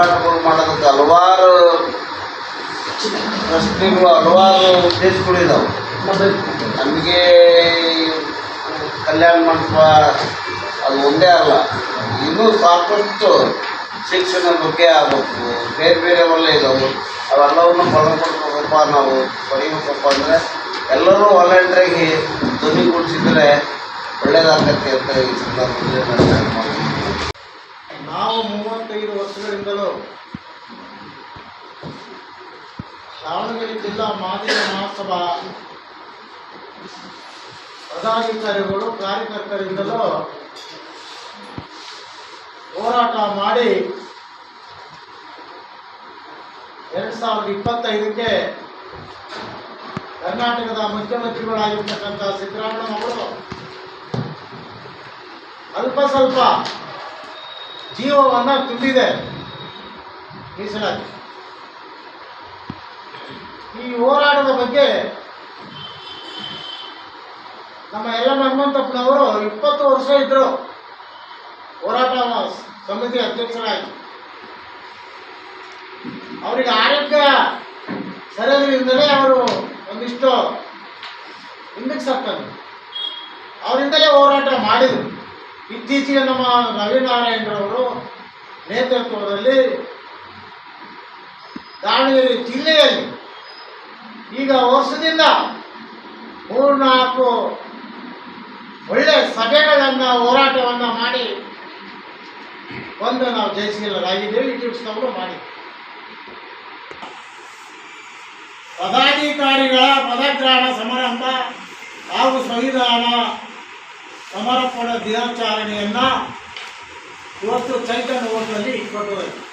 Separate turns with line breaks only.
ಹೋರಾಟಗಳು ಮಾಡೋದಕ್ಕೆ ಹಲವಾರು ಪ್ರಶ್ನೆಗಳು, ಹಲವಾರು ಉದ್ದೇಶಗಳಿದಾವೆ ನಮಗೆ ಕಲ್ಯಾಣ ಮಂಟಪ ಅದು ಒಂದೇ ಅಲ್ಲ, ಇನ್ನೂ ಸಾಕಷ್ಟು ಶಿಕ್ಷಣ ಬಗ್ಗೆ ಆಗಬೇಕು. ಬೇರೆ ಬೇರೆ ಇದಾವೆ. ಅವೆಲ್ಲವನ್ನು ಪಡೆದುಕೊಡ್ಬೇಕಪ್ಪ ನಾವು ಪಡಿಬೇಕಪ್ಪ ಅಂದರೆ ಎಲ್ಲರೂ ವಾಲಂಟ್ರಾಗಿ ಧ್ವನಿಗೊಳಿಸಿದರೆ ಒಳ್ಳೆಯದಾಗತ್ತೆ ಅಂತ ಈ ಸಂದರ್ಭದಲ್ಲಿ ನಾನು ಮಾಡ್ತೀನಿ.
ನಾವು ಮೂವತ್ತೈದು ವರ್ಷಗಳಿಂದಲೂ ದಾವಣಗೆರೆ ಜಿಲ್ಲಾ ಮಾಜಿ ಮಹಾಸಭಾ ಪದಾಧಿಕಾರಿಗಳು, ಕಾರ್ಯಕರ್ತರಿಂದಲೂ ಹೋರಾಟ ಮಾಡಿ ಎರಡು ಸಾವಿರದ ಇಪ್ಪತ್ತೈದಕ್ಕೆ ಕರ್ನಾಟಕದ ಮುಖ್ಯಮಂತ್ರಿಗಳಾಗಿರ್ತಕ್ಕಂಥ ಸಿದ್ದರಾಮಯ್ಯನವರು ಅಲ್ಪ ಸ್ವಲ್ಪ ಜೀವವನ್ನು ತುಂಬಿದೆ. ಮೀಸಲಾತಿ ಈ ಹೋರಾಟದ ಬಗ್ಗೆ ನಮ್ಮ ಎಲ್ಲ ಹನುಮಂತಪ್ಪನವರು ಇಪ್ಪತ್ತು ವರ್ಷ ಇದ್ದರು ಹೋರಾಟ ಸಮಿತಿ ಅಧ್ಯಕ್ಷರಾಗಿ. ಅವರಿಗೆ ಆರೋಗ್ಯ ಸರಿಯಾದ್ರಿಂದಲೇ ಅವರು ಒಂದಿಷ್ಟು ಹಿಂದಕ್ಕೆ ಸತ್ತರು. ಅವರಿಂದಲೇ ಹೋರಾಟ ಮಾಡಿದರು. ಇತ್ತೀಚೆಗೆ ನಮ್ಮ ರವಿನಾರಾಯಣರವರು ನೇತೃತ್ವದಲ್ಲಿ ದಾವಣಗೆರೆ ಜಿಲ್ಲೆಯಲ್ಲಿ ಈಗ ವರ್ಷದಿಂದ ಮೂರ್ನಾಲ್ಕು ಒಳ್ಳೆ ಸಭೆಗಳನ್ನು, ಹೋರಾಟವನ್ನು ಮಾಡಿ ಒಂದು ನಾವು ಜಯಿಸಿಲ್ಲರಾಗಿದ್ದೇವೆ ಇಟ್ಟಿಸ್ತವರು ಮಾಡಿ. ಪದಾಧಿಕಾರಿಗಳ ಪದಗ್ರಹಣ ಸಮಾರಂಭ ಹಾಗೂ ಸಂವಿಧಾನ ಸಮರ್ಪಣಾ ದಿನಾಚರಣೆಯನ್ನು ಇವತ್ತು ಚೈತನ್ಯ ಹೋಟೆಲಲ್ಲಿ ಇಟ್ಕೊಟ್ಟು